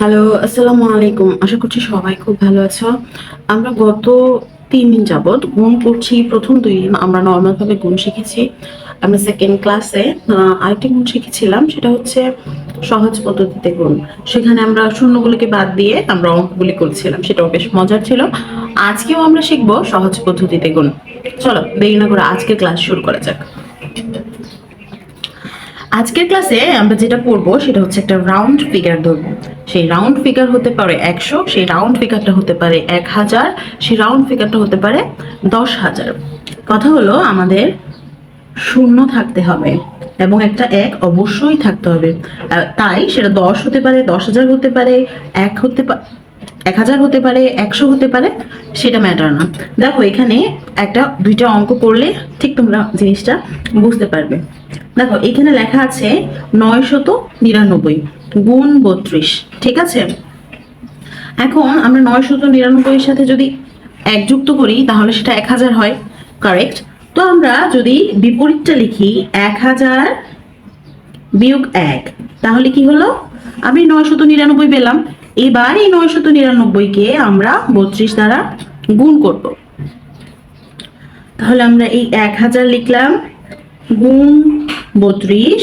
Hello আসসালামু আলাইকুম আশা করছি সবাই খুব ভালো আছো। আমরা গত তিন দিন যাবত গুণ করছি। প্রথম দুই দিন আমরা নর্মাল ভাবে গুণ শিখেছি। আমরা সেকেন্ড ক্লাসে আরেকটি গুণ শিখেছিলাম, সেটা হচ্ছে সহজ পদ্ধতিতে গুণ সেখানে আমরা শূন্যগুলিকে বাদ দিয়ে আমরা অঙ্কগুলি করছিলাম, সেটাও বেশ মজার ছিল। আজকেও আমরা শিখব সহজ পদ্ধতিতে গুণ চলো, দেরি না করে আজকের ক্লাস শুরু করা যাক। আজকের ক্লাসে আমরা যেটা পড়ব সেটা হচ্ছে একটা রাউন্ড ফিগার ধরবো। সেই রাউন্ড ফিগার হতে পারে একশো, সেই রাউন্ড ফিগারটা হতে পারে এক হাজার, সেই রাউন্ড ফিগারটা হতে পারে দশ হাজার। কথা হলো, আমাদের শূন্য থাকতে হবে এবং একটা এক অবশ্যই থাকতে হবে। তাই সেটা দশ হতে পারে, দশ হাজার হতে পারে, এক হতে পারে এক হাজার হতে পারে, একশো হতে পারে, সেটা ম্যাটার না। দেখো, এখানে একটা, দুইটা অঙ্ক করলে ঠিক তোমরা জিনিসটা বুঝতে পারবে। দেখো, এখানে লেখা আছে নয় শত নিরানব্বই গুণ বত্রিশ, ঠিক আছে? এখন আমরা নয় শত নিরানব্বইয়ের সাথে যদি এক যুক্ত করি, তাহলে সেটা এক হাজার হয় কারেক্ট তো আমরা যদি বিপরীতটা লিখি, এক হাজার বিয়োগ এক, তাহলে কি হলো? আমি নয় শত নিরানব্বই পেলাম। এবার এই নয় শত নিরানব্বইকে আমরা বত্রিশ দ্বারা গুণ করব। তাহলে আমরা এই এক হাজার লিখলাম, গুণ বত্রিশ,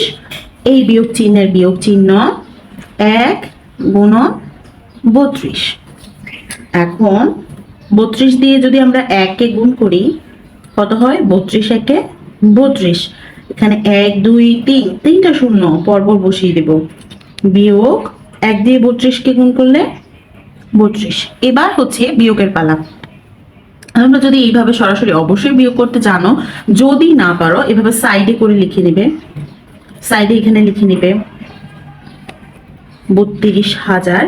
এই বিয়োগ চিহ্নের বিয়োগ চিহ্ন এক গুণ বত্রিশ। এখন বত্রিশ দিয়ে যদি আমরা এককে গুণ করি, কত হয়? বত্রিশ একে বত্রিশ। এখানে এক, দুই, তিন, তিনটা শূন্য, পরপর বসিয়ে দেব। বিয়োগ এক দিয়ে বত্রিশকে গুণ করলে বত্রিশ। এবার হচ্ছে বিয়োগের পালা। তোমরা যদি এইভাবে সরাসরি অবশ্যই বিয়োগ করতে জানো, যদি না পারো, এভাবে সাইডে করে লিখে নেবে। সাইডে এখানে লিখে নেবে, বত্রিশ হাজার।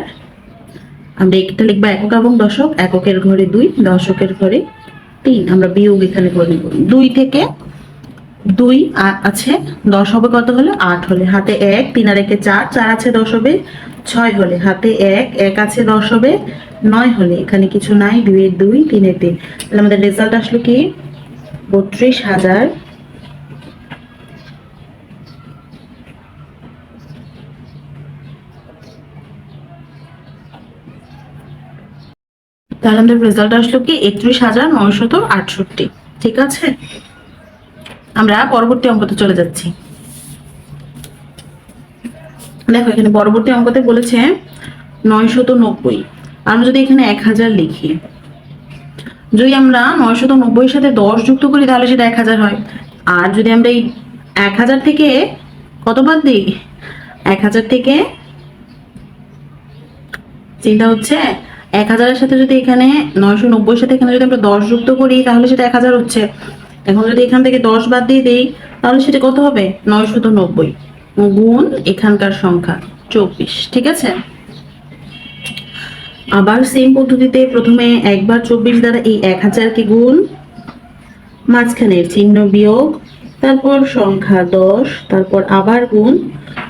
আমরা একটা লিখব একক এবং দশক। এককের ঘরে দুই, দশকের ঘরে তিন। আমরা বিয়োগ এখানে করে নেব। দুই থেকে দুই আছে। দশ হবে কত হলে? আট হলে। হাতে এক, তিন আর একে চার চার আছে দশ হবে। ছয় হলে, হাতে এক এক আছে দশ হবে, নয় হলে, এখানে কিছু নাই দুইয়ের দুই তিনের তিন। তাহলে আমাদের রেজাল্ট আসলো কি? বত্রিশ হাজার তাহলে আমাদের রেজাল্ট আসলো কি? একত্রিশ হাজার নয়শত আটষট্টি। ঠিক আছে? আমরা পরবর্তী অঙ্কতে চলে যাচ্ছি। দেখো, এখানে পরবর্তী অঙ্কতে বলেছে নয়শত নব্বই। আমরা যদি এখানে এক হাজার লিখি, যদি আমরা নয়শত নব্বই সাথে দশ যুক্ত করি, তাহলে সেটা এক হাজার হয়। আর যদি আমরা এই এক হাজার থেকে কত বাদ দিই? এক হাজার থেকে, চিন্তা হচ্ছে, এক হাজারের সাথে যদি এখানে নয়শো নব্বই সাথে এখানে যদি আমরা দশ যুক্ত করি, তাহলে সেটা এক হাজার হচ্ছে। এখন যদি এখান থেকে দশ বাদ দিয়ে দিই, তাহলে সেটা কত হবে? নয়শত নব্বই। গুণ এখানকার সংখ্যা চব্বিশ, ঠিক আছে? আবার সেম পদ্ধতিতে প্রথমে একবার চব্বিশ দ্বারা এই এক হাজারকে গুণ, মাঝখানের চিহ্ন বিয়োগ, তারপর সংখ্যা দশ, তারপর আবার গুণ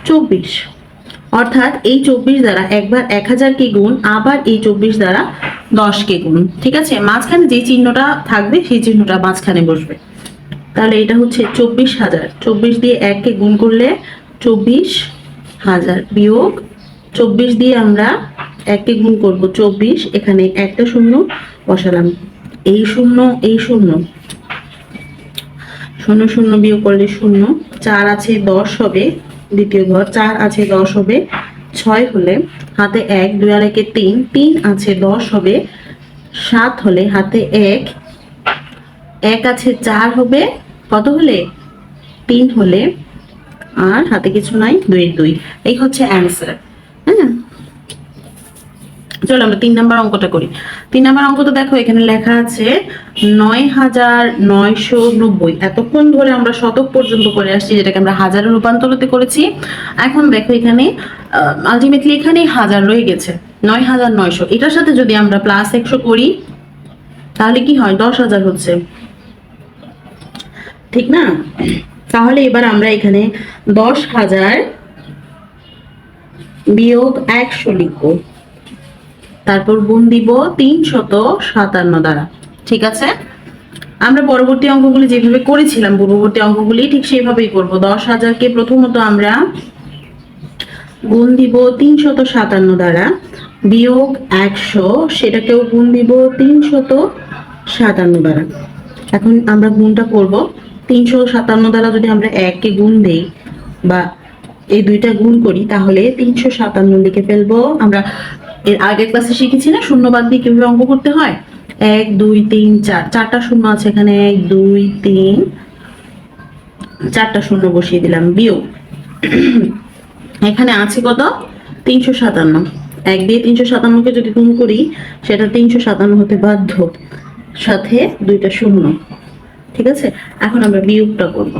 চব্বিশ। অর্থাৎ এই চব্বিশ দ্বারা একবার এক হাজারকে গুণ, আবার এই চব্বিশ দ্বারা দশকে গুণ, ঠিক আছে? মাঝখানে যে চিহ্নটা থাকবে, সেই চিহ্নটা মাঝখানে বসবে। তাহলে এটা হচ্ছে চব্বিশ হাজার। চব্বিশ দিয়ে এককে গুণ করলে চব্বিশ হাজার বিয়োগ চব্বিশ দিয়ে আমরা এককে গুণ করব চব্বিশ, এখানে একটা শূন্য বসালাম। এই শূন্য এই শূন্য। শূন্য শূন্য বিয়োগ করলে শূন্য। চার আছে দশ হবে দ্বিতীয় ঘর, চার আছে দশ হবে ছয় হলে হাতে এক, দুই আর একে তিন তিন আছে দশ হবে সাত হলে হাতে এক। এক আছে চার হবে, কত হলে? তিন হলে আর হাতে কিছু নাই, দুই দুই। এই হচ্ছে অ্যান্সার হ্যাঁ? চলো আমরা তিন নাম্বার অঙ্কটা করি। তিন নাম্বার অঙ্ক তো দেখো, এখানে লেখা আছে নয় হাজার নয়শো নব্বই। এতক্ষণ ধরে আমরা শতক পর্যন্ত করে আসছি, যেটাকে আমরা হাজারে রূপান্তরিত করেছি। এখন দেখো এখানে আলটিমেটলি এখানে হাজার রয়ে গেছে, নয় হাজার নয়শো। এটার সাথে যদি আমরা প্লাস একশো করি, তাহলে কি হয়? দশ হাজার হচ্ছে। ঠিক না? তাহলে এবার আমরা এখানে দশ হাজার বিয়োগ একশো লিখব। তারপর গুণ দিব তিন শত সাতান্ন দ্বারা। ঠিক আছে? আমরা পরবর্তী অঙ্কগুলি যেভাবে করেছিলাম, পূর্ববর্তী অঙ্কগুলি ঠিক সেইভাবেই করব। দশ হাজারকে প্রথমত আমরা গুণ দিব তিনশত সাতান্ন দ্বারা বিয়োগ একশো, সেটাকেও গুণ দিব তিনশত সাতান্ন দ্বারা। এখন আমরা গুণটা করব। তিনশো সাতান্ন দ্বারা যদি আমরা এককে গুণ দেই বা এই দুইটা গুণ করি, তাহলে তিনশো সাতান্ন লিখে ফেলব। আমরা এর আগের ক্লাসে শিখেছি না, শূন্য বাদ দিয়ে কীভাবে অঙ্ক করতে হয়? এক, দুই, তিন, চার। চারটা শূন্য আছে এখানে। এক, দুই, তিন। চারটা শূন্য বসিয়ে দিলাম, বিয়োগ। এখানে আছে কত? তিনশো সাতান্ন। এক দিয়ে তিনশো সাতান্নকে যদি গুণ করি, সেটা তিনশো সাতান্ন হতে বাধ্য। সাথে দুইটা শূন্য। ঠিক আছে? এখন আমরা বিয়োগটা করব।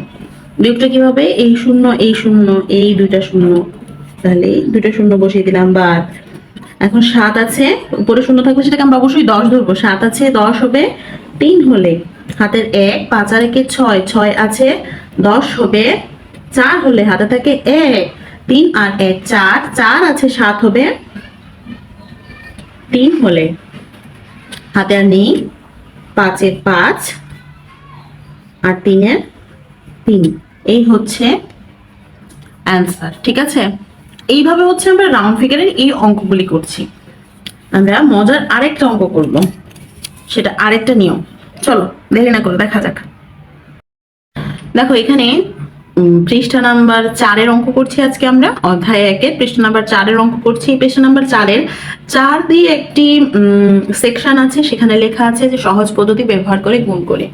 বিয়োগটা কীভাবে? এই শূন্য এই শূন্য, এই দুইটা শূন্য। তাহলে দুইটা শূন্য বসিয়ে দিলাম, বাদ। এখন সাত আছে, উপরে শূন্য থাকলে সেটাকে আমরা অবশ্যই দশ ধরবো। সাত আছে, দশ হবে, তিন হলে হাতের এক, পাঁচ আর একে ছয় ছয় আছে, দশ হবে, চার হলে হাতে থাকে এক, তিন আর এক, চার চার আছে, সাত হবে, তিন হলে হাতে আর নেই পাঁচের পাঁচ আর তিনের তিন। এই হচ্ছে অ্যান্সার ঠিক আছে? এইভাবে হচ্ছে আমরা রাউন্ড ফিগারের এই অঙ্কগুলি করছি। আমরা মজার আরেকটা অঙ্ক করব। সেটা আরেকটা নিয়ম। চলো দেখে না করে দেখা যাক। দেখো, এখানে পৃষ্ঠা নাম্বার চারের অঙ্ক করছি আজকে আমরা। অধ্যায় একের পৃষ্ঠা নাম্বার চারের অঙ্ক করছি। পৃষ্ঠা নাম্বার চারের চার দিয়ে একটি সেকশন আছে, সেখানে লেখা আছে যে সহজ পদ্ধতি ব্যবহার করে গুণ করে।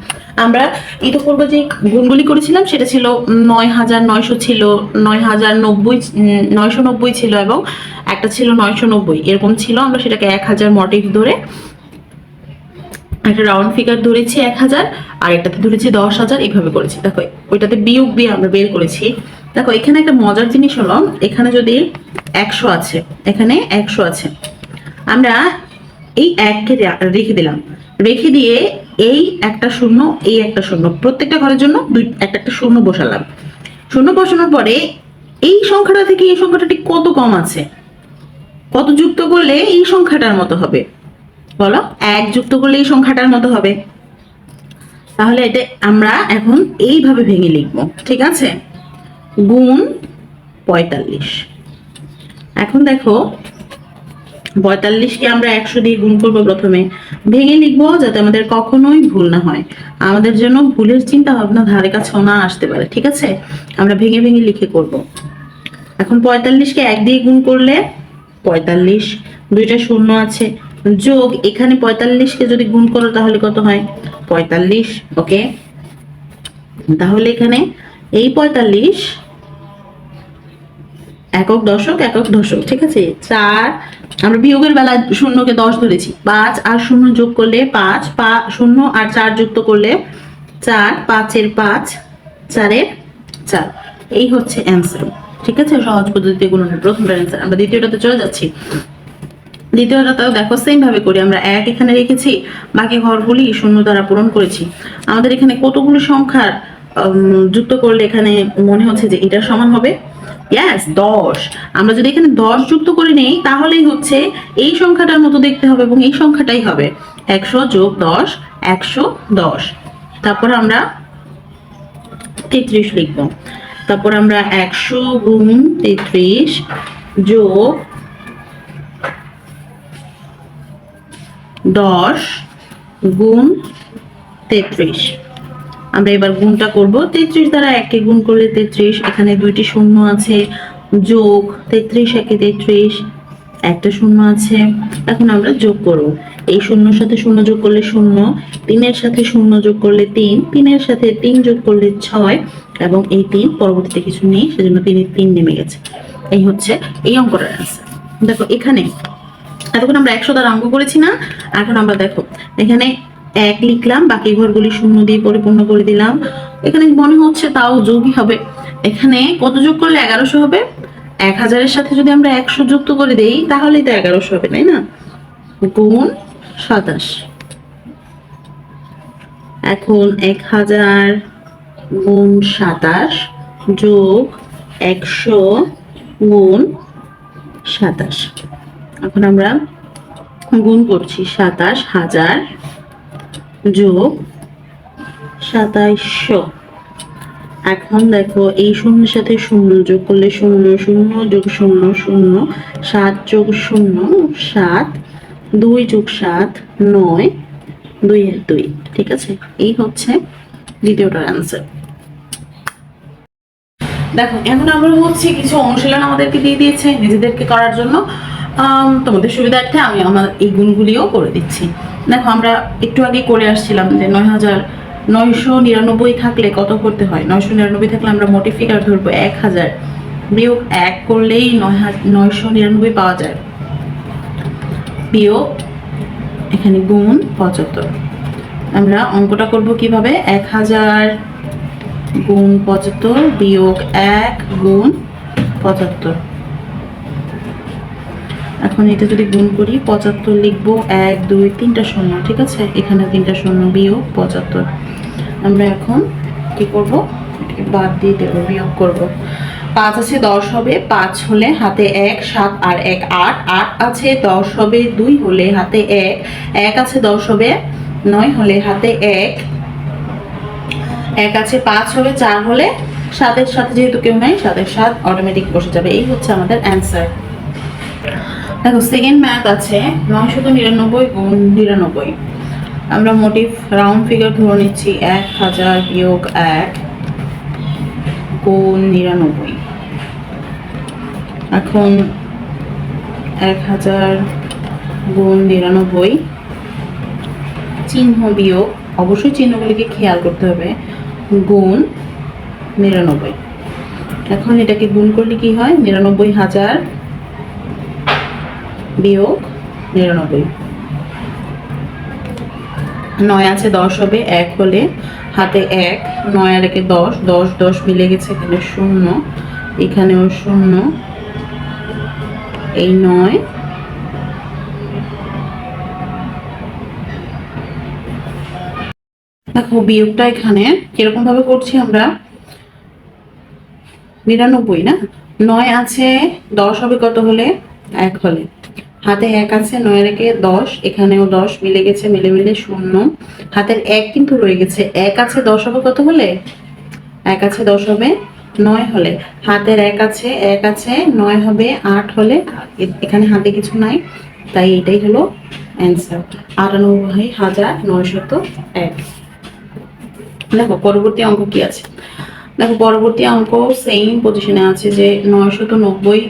আমরা ইতিপূর্ব যে গুণগুলি করেছিলাম, সেটা ছিল নয় হাজার নয়শো ছিল, নয় হাজার নব্বই নয়শো নব্বই ছিল এবং একটা ছিল নয়শো নব্বই। এরকম ছিল, আমরা সেটাকে এক হাজার মটিভ ধরে একটা রাউন্ড ফিগার ধরেছি এক হাজার, আর একটাতে ধরেছি দশ হাজার এইভাবে করেছি। দেখো, ওইটাতে বিয়োগ দিয়ে আমরা বের করেছি। দেখো, এখানে একটা মজার জিনিস হলো, এখানে যদি একশো আছে, এখানে একশো আছে, আমরা এই এককে রেখে দিলাম। রেখে দিয়ে এই একটা শূন্য, এই একটা শূন্য, প্রত্যেকটা ঘরের জন্য দুই একটা একটা শূন্য বসালাম। শূন্য বসানোর পরে এই সংখ্যাটা থেকে এই সংখ্যাটা ঠিক কত কম আছে? কত যুক্ত করলে এই সংখ্যাটার মতো হবে? বলো? এক যুক্ত করলে এই সংখ্যাটার মতো হবে। তাহলে এটা আমরা এখন এইভাবে ভেঙে লিখব, ঠিক আছে? গুণ পঁয়তাল্লিশ। এখন দেখো, পঁয়তাল্লিশকে আমরা একশো দিয়ে গুণ করব প্রথমে। ভেঙে লিখব যাতে আমাদের কখনোই ভুল না হয়। আমাদের জন্য ভুলের চিন্তা ভাবনা ধারে কাছেও না আসতে পারে, ঠিক আছে? আমরা ভেঙে ভেঙে লিখে করব। এখন পঁয়তাল্লিশকে এক দিয়ে গুণ করলে পঁয়তাল্লিশ, দুইটা শূন্য আছে। যোগ এখানে পঁয়তাল্লিশকে যদি গুণ করো তাহলে কত হয়? পঁয়তাল্লিশ, ওকে? তাহলে এখানে এই পঁয়তাল্লিশ একক দশক একক দশক, ঠিক আছে? চার, আমরা বিয়োগের বেলা শূন্যকে দশ ধরেছি। পাঁচ আর শূন্য যোগ করলে পাঁচ, পা, শূন্য আর চার যুক্ত করলে চার, পাঁচের পাঁচ, চারের চার। এই হচ্ছে অ্যান্সার ঠিক আছে? সহজ পদ্ধতিতে গুণনের প্রথমটার অ্যান্সার আমরা দ্বিতীয়টাতে চলে যাচ্ছি। দ্বিতীয়টাতেও দেখো সেম ভাবে করি। আমরা এক এখানে রেখেছি, বাকি ঘরগুলি শূন্য দ্বারা পূরণ করেছি। আমাদের এখানে কতগুলো সংখ্যার যুক্ত করলে এখানে মনে হচ্ছে যে এটা সমান হবে? ইয়াস দশ। আমরা যদি এখানে দশ যুক্ত করে নেই, তাহলেই হচ্ছে এই সংখ্যাটার মতো দেখতে হবে এবং এই সংখ্যাটাই হবে। একশো যোগ দশ, একশো দশ। তারপর আমরা তেত্রিশ লিখব। তারপর আমরা একশো গুণ তেত্রিশ যোগ দশ গুণ তেত্রিশ। আমরা এবার গুণটা করব। তেত্রিশ দ্বারা একে গুণ করলে তেত্রিশ, এখানে দুইটি শূন্য আছে, যোগ তেত্রিশ, একে তেত্রিশ, একটা শূন্য আছে। এখন আমরা যোগ করব। এই শূন্যর সাথে শূন্য যোগ করলে শূন্য, তিনের সাথে শূন্য যোগ করলে তিন, তিনের সাথে তিন যোগ করলে ছয়, এবং এই তিন পরবর্তীতে কিছু নেই, সেজন্য তিনের তিন নেমে গেছে। এই হচ্ছে এই অঙ্কটার আনসার দেখো, এখানে এতক্ষণ আমরা একশো দ্বারা অঙ্ক করেছি না, এখন আমরা দেখো, এখানে এক লিখলাম, বাকি ঘরগুলি শূন্য দিয়ে পরিপূর্ণ করে দিলাম। এখানে মনে হচ্ছে তাও যোগই হবে। এখানে কত যোগ করলে এগারোশো হবে? এক হাজারের সাথে যদি আমরা একশো যুক্ত করে দেই, তাহলেই তো এগারোশো হবে, তাই না? গুণ সাতাশ। এখন এক হাজার গুণ সাতাশ যোগ একশো গুণ সাতাশ। এখন আমরা গুণ করছি সাতাশ হাজার যোগ সাতাইশশো। এখন দেখো এই শূন্যের সাথে শূন্য যোগ করলে শূন্য শূন্য যোগ শূন্য শূন্য, সাত যোগ শূন্য, সাত, দুই যোগ সাত, নয়, দুই এক দুই, ঠিক আছে? এই হচ্ছে দ্বিতীয়টার অ্যান্সার দেখো, এখন আমরা হচ্ছে কিছু অনুশীলন আমাদেরকে দিয়ে দিয়েছে নিজেদেরকে করার জন্য। তোমাদের সুবিধার্থে আমি আমার এই গুণগুলিও করে দিচ্ছি। দেখো, আমরা একটু আগে করে আসছিলাম যে নয় হাজার নয়শো নিরানব্বই থাকলে কত করতে হয়? নয়শো নিরানব্বই থাকলে আমরা মোটিফিকার ধরবো এক হাজার। বিয়োগ এক করলেই নয় নয়শো নিরানব্বই পাওয়া যায়। বিয়োগ এখানে গুণ পঁচাত্তর। আমরা অঙ্কটা করব কীভাবে? এক হাজার গুণ পঁচাত্তর বিয়োগ এক গুণ পঁচাত্তর। এখন এটা যদি গুণ করি, পঁচাত্তর লিখব এক, দুই, তিনটা শূন্য, ঠিক আছে? এখানে তিনটা শূন্য বিয়োগ পঁচাত্তর। আমরা এখন কি করব? বাদ দিয়ে দেবো, বিয়োগ করব। পাঁচ আছে, দশ হবে, পাঁচ হলে হাতে এক, সাত আর এক, আট। আট আছে, দশ হবে, দুই হলে হাতে এক। এক আছে, দশ হবে, নয় হলে হাতে এক। এক আছে, পাঁচ হবে, চার হলে সাতের সাথে যেহেতু কেউ নাই, সাতের সাত অটোমেটিক বসে যাবে। এই হচ্ছে আমাদের অ্যান্সার দেখো সেকেন্ড ম্যাথ আছে, নয়শত নিরানব্বই গুণ নিরানব্বই। আমরা মোটিভ রাউন্ড ফিগার ধরে নিচ্ছি, এক হাজার বিয়োগ এক গুণ নিরানব্বই। এখন এক হাজার গুণ নিরানব্বই চিহ্ন বিয়োগ, অবশ্যই চিহ্নগুলিকে খেয়াল করতে হবে, গুণ নিরানব্বই। এখন এটাকে গুণ করলে কি হয়? নিরানব্বই হাজার বিয়োগ নিরানব্বই। নয় আছে দশ হবে, এক হলে হাতে এক, নয় আর দশ দশ দশ মিলে গেছে এখানে শূন্য, এখানেও শূন্য, এই নয়। দেখো বিয়োগটা এখানে কীরকম ভাবে করছি আমরা? নিরানব্বই না? নয় আছে, দশ হবে কত হলে? এক হলে। হাতে এক আছে, নয় রেখে দশ, এখানেও দশ, মিলে গেছে মিলে মিলে শূন্য। হাতের এক কিন্তু রয়ে গেছে, এক আছে দশ হবে কত হলে? এক আছে দশ হবে নয় হলে। হাতের এক আছে এক আছে, নয় হবে আট হলে। এখানে হাতে কিছু নাই, তাই এটাই হলো অ্যান্সার আটানব্বই হাজার নয়শত এক। দেখো, পরবর্তী অঙ্ক কি আছে? দেখো, পরবর্তী অঙ্ক সেম পজিশনে আছে যে নয়শত নব্বই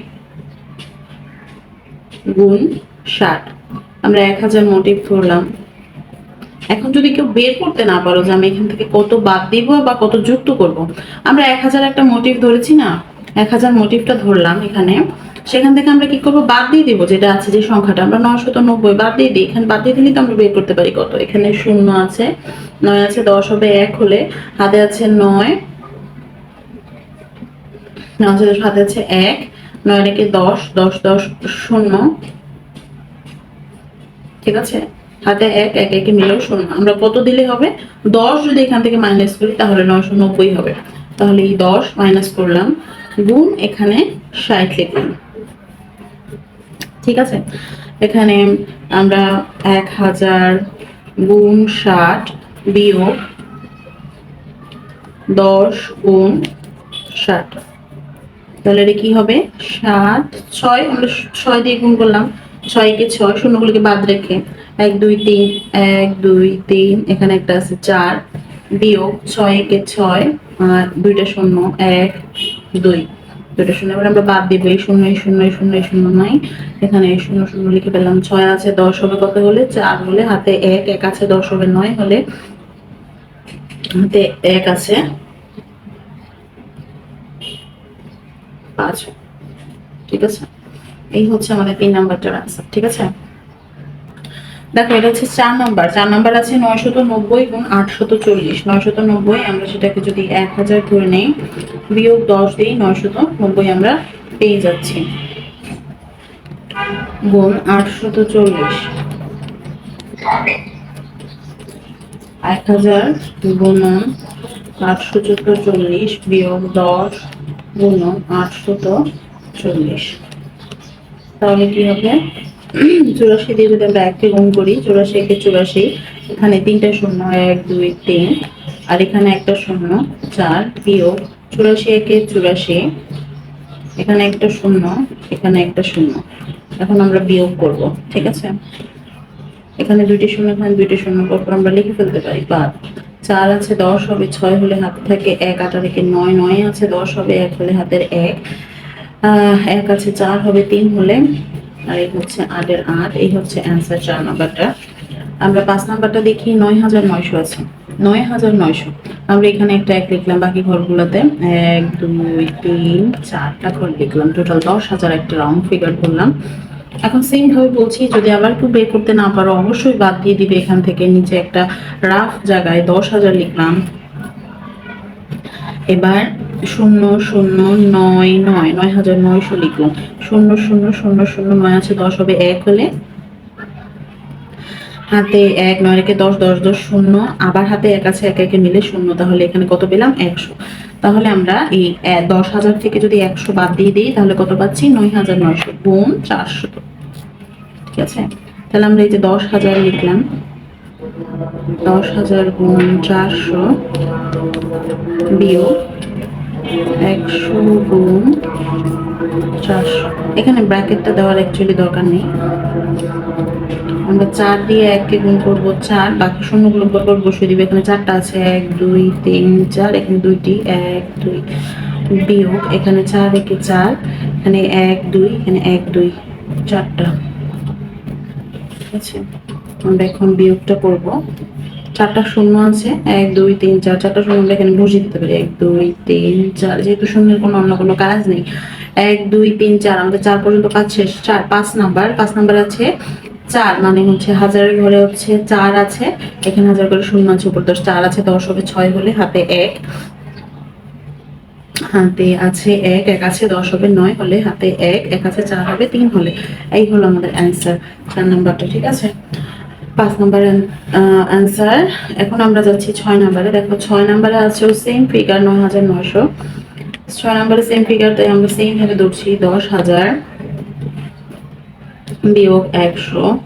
গুণ ষাট। আমরা এক হাজার মোটিভ ধরলাম। এখন যদি কেউ বের করতে না পারো যে আমি এখান থেকে কত বাদ দিব বা কত যুক্ত করব, আমরা এক হাজার একটা মোটিভ ধরেছি না? এক হাজার মোটিভটা ধরলাম এখানে। সেখান থেকে আমরা কি করব? বাদ দিয়ে দিব যেটা আছে যে সংখ্যাটা। আমরা নয়শত নব্বই বাদ দিয়ে দিই। এখানে বাদ দিয়ে দিলেই তো আমরা বের করতে পারি কত? এখানে শূন্য আছে। নয় আছে দশ হবে এক হলে। হাতে আছে নয়। হাতে আছে এক। নয় রেখে দশ? দশ দশ, শূন্য। ঠিক আছে? হাতে এক এক, একে মিলেও শূন্য। আমরা কত দিলে হবে? দশ যদি এখান থেকে মাইনাস করি, তাহলে নয়শো নব্বই হবে। তাহলে এই দশ মাইনাস করলাম। গুণ এখানে ষাট লিখলাম। ঠিক আছে? এখানে আমরা এক হাজার গুণ ষাট বিয়োগ দশ গুণ ষাট। তাহলে এটা কি হবে? সাত, ছয়, আমরা ছয় দিয়ে গুণ করলাম। ছয়কে ছয়, শূন্যগুলিকে বাদ রেখে এক, দুই, তিন, এক, দুই, তিন, এখানে একটা আছে চার, বিয়োগ ছয় একে ছয় দুইটা শূন্য, এক, দুই। দুইটা শূন্য, এবার আমরা বাদ দিব, এই শূন্য এই শূন্য এই শূন্য এই শূন্য নাই। এখানে এই শূন্য শূন্য লিখে পেলাম ছয় আছে, দশ হবে কত হলে? চার হলে। হাতে এক এক আছে, দশ হবে নয় হলে। হাতে এক আছে। পাঁচ ঠিক আছে। এই হচ্ছে আমাদের তিন নাম্বারটার আনসার ঠিক আছে? দেখো, এটা হচ্ছে চার নাম্বার। চার নাম্বার আছে নয়শত নব্বই গুণ আটশত চল্লিশ। নয়শত নব্বই আমরা সেটাকে যদি এক হাজার ধরে নেই, বিয়োগ দশ দিই নয়শত নব্বই আমরা পেয়ে যাচ্ছি। গুণ আটশত চল্লিশ। এক হাজার গুণন আটশত চল্লিশ বিয়োগ দশ গুণন আটশত চল্লিশ। তাহলে কি হবে? চুরাশি দিয়ে যদি আমরা এককে গুণ করি, চুরাশি একে চুরাশি, এখানে তিনটা শূন্য, এক, দুই, তিন, আর এখানে একটা শূন্য, চার বিয়োগ চুরাশি একে চুরাশি, এখানে একটা শূন্য, এখানে একটা শূন্য। এখন আমরা বিয়োগ করব, ঠিক আছে? এখানে দুইটি শূন্য, এখানে দুইটি শূন্য, পরপর আমরা লিখে ফেলতে পারি, বাদ। চার আছে, দশ হবে, ছয় হলে হাতে থাকে এক, আটা রেখে নয় নয় আছে, দশ হবে, এক হলে হাতের এক। এক আছে, চার হবে, তিন হলে, আর এই হচ্ছে আটের আট, এই হচ্ছে অ্যান্সার চার নাম্বারটা। আমরা পাঁচ নাম্বারটা দেখি, নয় হাজার নয়শো আছে, নয় হাজার নয়শো। আমরা এখানে একটা এক লিখলাম বাকি ঘরগুলোতে। এক, দুই, তিন, চারটা ঘর লিখলাম। টোটাল দশ হাজার একটা রাউন্ড ফিগার করলাম। এখন সেম ভাবে বলছি, যদি আবার একটু বের করতে না পারো, অবশ্যই বাদ দিয়ে দিবে এখান থেকে নিচে একটা রাফ জায়গায় দশ হাজার লিখলাম। এবার শূন্য শূন্য নয় নয় নয় হাজার নয়শো লিখলাম শূন্য শূন্য শূন্য শূন্য নয় আছে, দশ হবে এক হলে। হাতে এক, নয় রেখে দশ দশ দশ, শূন্য, আবার হাতে এক আছে, এক, একে মিলে শূন্য, তাহলে এখানে কত পেলাম? একশো। তাহলে আমরা এই দশ হাজার থেকে যদি একশো বাদ দিয়ে দিই, তাহলে কত পাচ্ছি? নয় হাজার নয়শো গুণ চারশো। ঠিক আছে? তাহলে আমরা এই যে দশ হাজার লিখলাম। দশ হাজার গুণ চারশো বিয়োগ একশো গুণ চারশো। এখানে ব্র্যাকেটটা দেওয়ার অ্যাকচুয়ালি দরকার নেই। আমরা চার দিয়ে এককে গুণ করব চার, বাকি শূন্যগুলো পর বসিয়ে দিবে। এখানে চারটা আছে, এক, দুই, তিন, চার, এখানে দুইটি, এক, দুই, বিয়োগ। এখানে চার, একে চার, এখানে এক, দুই, এখানে এক, দুই, চারটা। ঠিক আছে? আমরা এখন বিয়োগটা করব। চারটা শূন্য আছে, এক, দুই, তিন, চার। চারটা শূন্য আমরা এখানে বসিয়ে দিতে পারি। এক, দুই, তিন, চার। যেহেতু শূন্যের কোনো অন্য কোনো কাজ নেই। এক, দুই, তিন, চার। আমাদের চার পর্যন্ত কাজ শেষ। চার, পাঁচ নাম্বার। পাঁচ নাম্বার আছে চার মানে হচ্ছে হাজারের ঘরে হচ্ছে চার আছে। এখানে হাজার করে শূন্য আছে, উপর দশ, চার আছে, দশ হবে ছয় হলে হাতে এক। হাতে আছে এক এক আছে দশ হবে নয় হলে হাতে এক এক আছে চার হবে তিন হলে। এই হলো আমাদের অ্যান্সার চার নাম্বারটা, ঠিক আছে? পাঁচ নাম্বার অ্যান্সার এখন আমরা যাচ্ছি ছয় নাম্বারে। দেখো, ছয় নাম্বারে আছে সেম ফিগার নয় হাজার নয়শো। ছয় নাম্বারে সেম ফিগার তাই আমরা সেম ভাবে ধরছি দশ হাজার। বিয়োগ একশো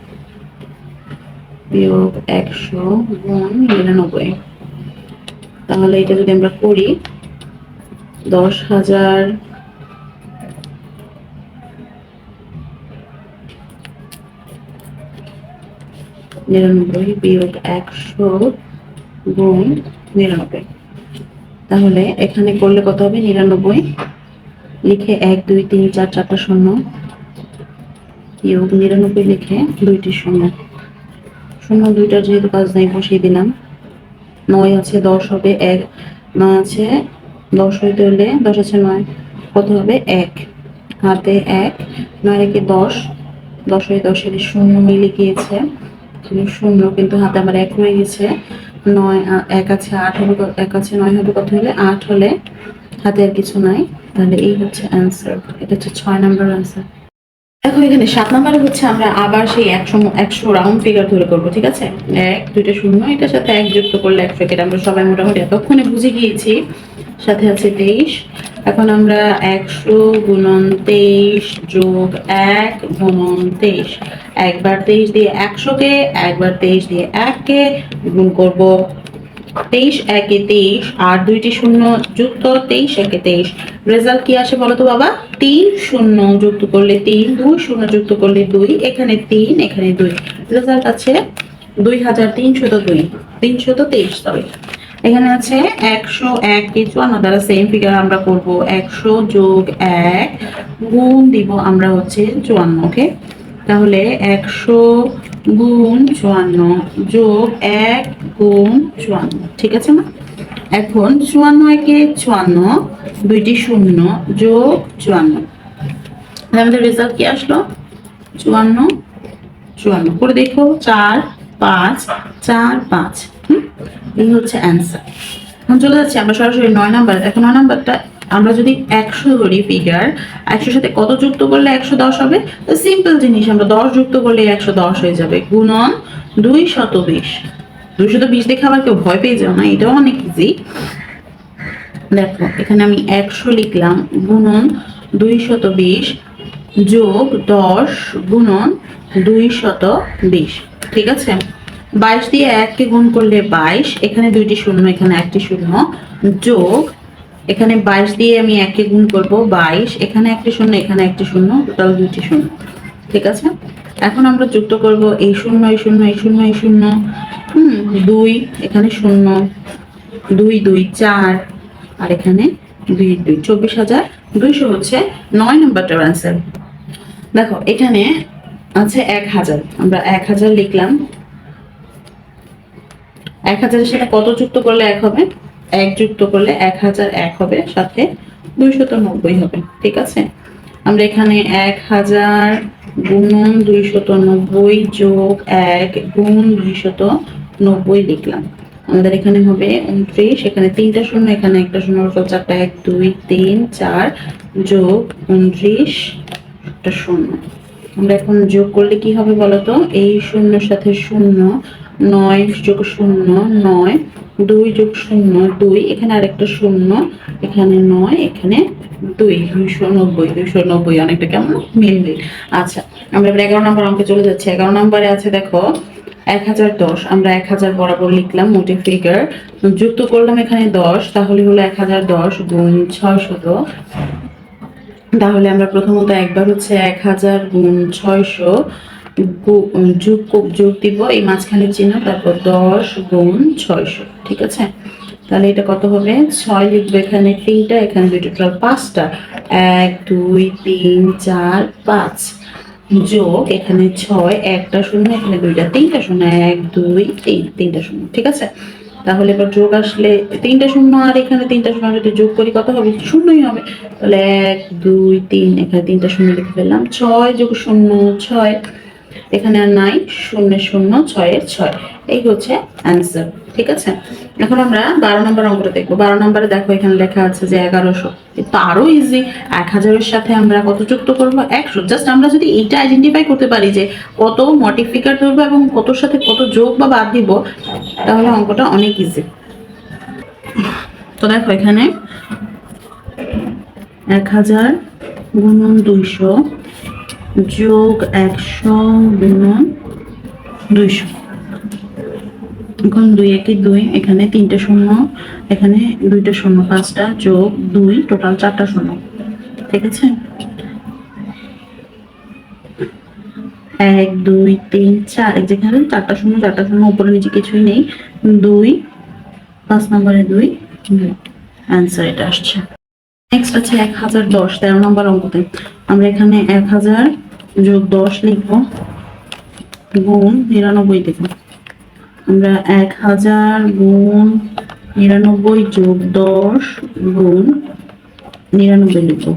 বিয়োগ একশো গুণ নিরানব্বই। তাহলে এটা যদি আমরা করি, দশ হাজার নিরানব্বই বিয়োগ একশো গুণ নিরানব্বই। তাহলে এখানে করলে কত হবে? নিরানব্বই। লিখে এক, দুই, তিন, চার, চারটা শূন্য। বিয়োগ নিরানব্বই লিখে দুইটি শূন্য। শূন্য দুইটার যেহেতু কাজ নাই, বসিয়ে দিলাম। নয় আছে, দশ হবে এক, নয় আছে, দশ হইতে হলে দশ আছে নয়, কত হবে এক? হাতে এক, নয় রেখে দশ দশ হয়ে দশের শূন্য মিলে গিয়েছে। শূন্য, কিন্তু হাতে আমার এক হয়ে গেছে। নয় এক আছে, আট হবে এক আছে, নয় হবে কত হলে? আট হলে হাতে আর কিছু নাই। তাহলে এই হচ্ছে অ্যান্সার এটা হচ্ছে ছয় নাম্বার অ্যান্সার এখন এখানে সাত নাম্বারে হচ্ছে আমরা আবার সেই একশো একশো রাউন্ড ফিগার ধরে করব, ঠিক আছে? এক, দুইটা শূন্য, এটার সাথে এক যুক্ত করলে একশো এটা আমরা সবাই মোটামুটি এতক্ষণে বুঝে গিয়েছি। সাথে আছে তেইশ, এখন আমরা একশো গুণন তেইশ যোগ এক গুণন তেইশ। একবার তেইশ দিয়ে একশোকে, একবার তেইশ দিয়ে এককে গুণ করব তেইশ, একে তেইশ, আর দুইটি শূন্য যুক্ত, তেইশ, একে তেইশ। রেজাল্ট কি আসে বলো তো বাবা? তিন শূন্য যুক্ত করলে তিন, দুই শূন্য যুক্ত করলে দুই, এখানে তিন, এখানে দুই। রেজাল্ট আছে দুই হাজার তিনশত দুই, তিনশত তেইশ সরি এখানে আছে একশো এক কে চুয়ান্ন দ্বারা সেম ফিগার আমরা করব একশো যোগ এক গুণ দিব আমরা হচ্ছে চুয়ান্ন ওকে তাহলে একশো গুণ চুয়ান্ন যোগ এক গুণ চুয়ান্ন। ঠিক আছে না এখন চুয়ান্ন একে চুয়ান্ন, দুইটি শূন্য যোগ চুয়ান্ন। আমাদের রেজাল্ট কি আসলো? চুয়ান্ন চুয়ান্ন। করে দেখো, চার, পাঁচ চার, পাঁচ। হুম? এই হচ্ছে অ্যান্সার এখন চলে যাচ্ছি, আমরা সরাসরি নয় নাম্বার, এখন নয় নাম্বারটা আমরা যদি একশো ধরি ফিগার একশোর সাথে কত যুক্ত করলে একশো দশ হবে? সিম্পল জিনিস, আমরা দশ যুক্ত করলে একশো দশ হয়ে যাবে। গুণন দুই শত বিশ। দুই শত বিশ দেখে আবার কেউ ভয় পেয়ে যাও না, এটাও অনেক ইজি দেখো, এখানে আমি একশো লিখলাম, গুণন দুই শত বিশ যোগ দশ গুণন দুই শত বিশ। ঠিক আছে? বাইশ দিয়ে এককে গুণ করলে বাইশ, এখানে দুইটি শূন্য, এখানে একটি শূন্য, যোগ এখানে বাইশ দিয়ে আমি এককে গুণ করব বাইশ। এখানে একটি শূন্য, এখানে একটি শূন্য, টোটাল দুইটি শূন্য। ঠিক আছে? এখন আমরা যুক্ত করব এই শূন্য এই শূন্য এই শূন্য এই শূন্য। হুম, দুই, এখানে শূন্য। দুই দুই, চার। আর এখানে দুই দুই, চব্বিশ হাজার দুইশো হচ্ছে নয় নম্বরটার অ্যান্সার দেখো, এখানে আছে এক হাজার। আমরা এক হাজার লিখলাম। এক হাজারের সাথে কত যুক্ত করলে এক হবে? এক যুক্ত করলে এক হাজার এক হবে, সাথে দুইশত নব্বই হবে, ঠিক আছে? আমরা এখানে এক হাজার গুণন দুইশত নব্বই যোগ এক গুণ দুইশত নব্বই লিখলাম। আমাদের এখানে হবে উনত্রিশ, এখানে তিনটা শূন্য, এখানে একটা শূন্য চারটা এক, দুই, তিন, চার যোগ উনত্রিশ, একটা শূন্য। আমরা এখন যোগ করলে কি হবে বলতো? এই শূন্যর সাথে শূন্য, নয় যোগ শূন্য, নয় দুই যোগ শূন্য দুই, এখানে আরেকটা শূন্য, এখানে নয়, এখানে দুই, দুইশো নব্বই দুইশো নব্বই, অনেকটা কেমন? মিল মিল আচ্ছা আমরা এবার এগারো নম্বর অঙ্কে চলে যাচ্ছি। এগারো নম্বরে আছে, দেখো, এক হাজার দশ, আমরা এক হাজার বরাবর লিখলাম, মোটি ফিগার। যুক্ত করলাম এখানে দশ, তাহলে হলো এক হাজার দশ গুণ ছয়শত তাহলে আমরা প্রথমত একবার হচ্ছে এক হাজার গুণ ছয়শো যোগ যোগ দিব, এই মাঝখানের চিহ্ন, তারপর দশ গুণ ছয়শো, ঠিক আছে? তাহলে এটা কত হবে? ছয় লিখব এখানে তিনটা, এখানে দুই টোটাল পাঁচটা। এক, দুই, তিন, চার, পাঁচ। যোগ, এখানে ছয়, একটা শূন্য, এখানে দুইটা, তিনটা শূন্য, এক, দুই, তিন, তিনটা শূন্য, ঠিক আছে? তাহলে এবার যোগ আসলে তিনটা শূন্য আর এখানে তিনটা শূন্য যদি যোগ করি, কত হবে? শূন্যই হবে। তাহলে এক, দুই, তিন, এখানে তিনটা শূন্য লিখে ফেললাম, ছয় যোগ শূন্য, ছয়। এখানে আর নাই শূন্য শূন্য ছয়ের ছয়। এই হচ্ছে অ্যান্সার ঠিক আছে? এখন আমরা বারো নম্বর অঙ্কটা দেখব। বারো নম্বরে দেখো এখানে লেখা আছে যে এগারোশো। তো আরও ইজি এক হাজারের সাথে আমরা কত যুক্ত করব? একশো। জাস্ট আমরা যদি এইটা আইডেন্টিফাই করতে পারি যে কত মডিফিকার ধরবো এবং কতর সাথে কত যোগ বা বাদ দিব, তাহলে অঙ্কটা অনেক ইজি তো দেখো এখানে এক হাজার গুণন দুইশো যোগ একশো গুণন দুইশো। এখন দুই একে দুই, এখানে তিনটে শূন্য, এখানে দুইটা শূন্য, পাঁচটা যোগ দুই, টোটাল চারটা শূন্য। ঠিক আছে? এক, দুই, তিন, চার যেখানে চারটা শূন্য চারটা শূন্য, উপরে নিচে কিছুই নেই। দুই, পাঁচ নম্বরে দুই অ্যান্সার এটা আসছে। নেক্সট আছে এক হাজার দশ, তেরো নম্বর অঙ্কতে। আমরা এখানে এক হাজার যোগ দশ লিখব। গুণ নিরানব্বই দেবো আমরা এক হাজার গুণ নিরানব্বই যোগ দশ গুণ নিরানব্বই লিখব।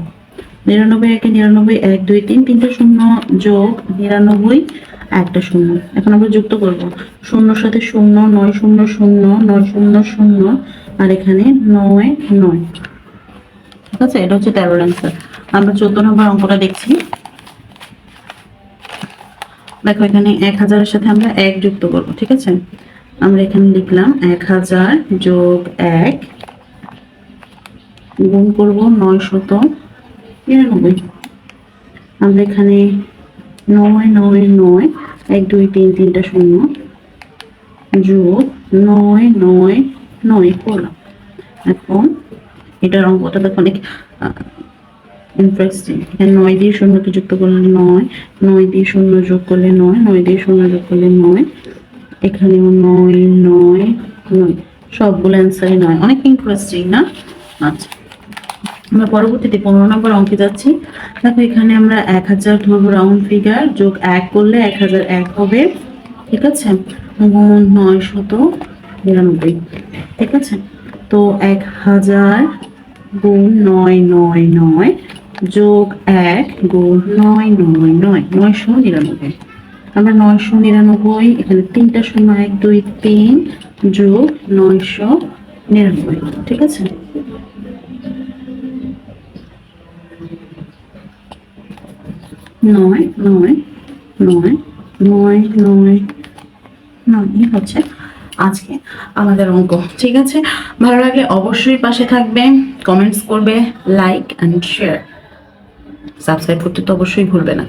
নিরানব্বই একে নিরানব্বই, এক, দুই, তিন, তিনটে শূন্য যোগ নিরানব্বই, একটা শূন্য। এখন আমরা যুক্ত করব। শূন্যর সাথে শূন্য, নয় শূন্য শূন্য, নয় শূন্য শূন্য, আর এখানে নয় নয়। ঠিক আছে? এটা হচ্ছে তেরোর অ্যান্সার আমরা চোদ্দ নম্বর অঙ্কটা দেখছি। দেখো, এখানে এক হাজারের সাথে আমরা এক যুক্ত করব, ঠিক আছে? আমরা এখানে লিখলাম এক হাজার যোগ এক গুণ করব নয় শত নিরানব্বই। আমরা এখানে নয় নয় নয়, এক, দুই, তিন, তিনটা শূন্য যোগ নয় নয় নয় করলাম। এখন এটার অঙ্কটা দেখো, অনেক ইন্টারেস্টিং নয় দিয়ে শূন্যকে যুক্ত করলে নয় নয় দিয়ে শূন্য যোগ করলে নয় নয় দিয়ে শূন্য যোগ করলে নয়। এখানেও নয় নয় নয়। সবগুলো অ্যান্সারই নয়। অনেক ইন্টারেস্টিং না? আচ্ছা। আমরা পরবর্তীতে পনেরো নম্বর অঙ্কে যাচ্ছি। দেখো, এখানে আমরা এক হাজার ধরবো রাউন্ড ফিগার যোগ এক করলে এক হাজার এক হবে। ঠিক আছে? গুণ নয় শত নিরানব্বই ঠিক আছে? তো এক হাজার গুণ নয় নয় নয়। যোগ এক গুণ নয় নয় নয় নয়শো নিরানব্বই। আমরা নয়শো নিরানব্বই, এখানে তিনটা শূন্য এক, দুই, তিন যোগ নয়শো নিরানব্বই, ঠিক আছে? নয় নয় নয় নয় নয় নয় হচ্ছে আজকে আমাদের অঙ্ক, ঠিক আছে? ভালো লাগলে অবশ্যই পাশে থাকবে কমেন্টস করবে লাইক অ্যান্ড শেয়ার সাবস্ক্রাইব করতে তো অবশ্যই ভুলবে না।